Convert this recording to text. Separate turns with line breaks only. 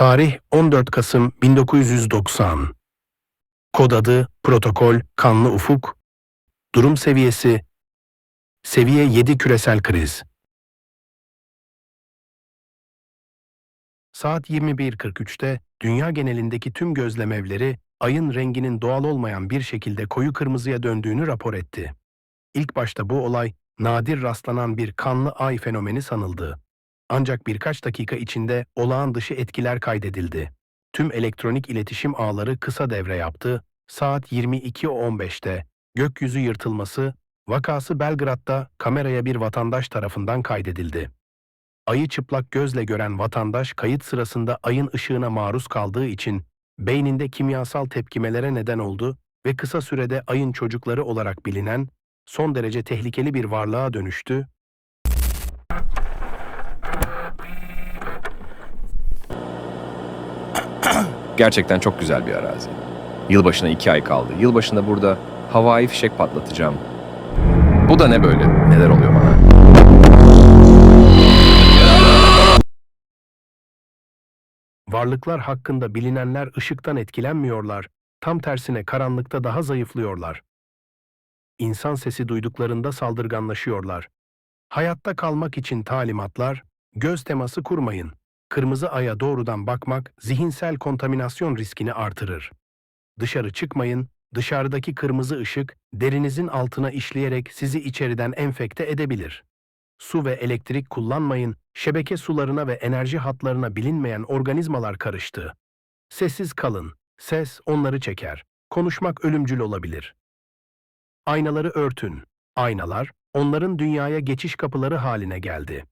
Tarih 14 Kasım 1990. Kod adı Protokol Kanlı Ufuk. Durum seviyesi Seviye 7 küresel kriz. Saat 21.43'te dünya genelindeki tüm gözlemevleri ayın renginin doğal olmayan bir şekilde koyu kırmızıya döndüğünü rapor etti. İlk başta bu olay nadir rastlanan bir kanlı ay fenomeni sanıldı. Ancak birkaç dakika içinde olağan dışı etkiler kaydedildi. Tüm elektronik iletişim ağları kısa devre yaptı. Saat 22.15'te gökyüzü yırtılması vakası Belgrad'da kameraya bir vatandaş tarafından kaydedildi. Ayı çıplak gözle gören vatandaş kayıt sırasında ayın ışığına maruz kaldığı için beyninde kimyasal tepkimelere neden oldu ve kısa sürede ayın çocukları olarak bilinen son derece tehlikeli bir varlığa dönüştü
Gerçekten çok güzel bir arazi. Yılbaşına iki ay kaldı. Yılbaşında burada havai fişek patlatacağım. Bu da ne böyle? Neler oluyor bana?
Varlıklar hakkında bilinenler ışıktan etkilenmiyorlar, tam tersine karanlıkta daha zayıflıyorlar. İnsan sesi duyduklarında saldırganlaşıyorlar. Hayatta kalmak için talimatlar, göz teması kurmayın. Kırmızı aya doğrudan bakmak zihinsel kontaminasyon riskini artırır. Dışarı çıkmayın, dışarıdaki kırmızı ışık derinizin altına işleyerek sizi içeriden enfekte edebilir. Su ve elektrik kullanmayın, şebeke sularına ve enerji hatlarına bilinmeyen organizmalar karıştı. Sessiz kalın, ses onları çeker. Konuşmak ölümcül olabilir. Aynaları örtün. Aynalar, onların dünyaya geçiş kapıları haline geldi.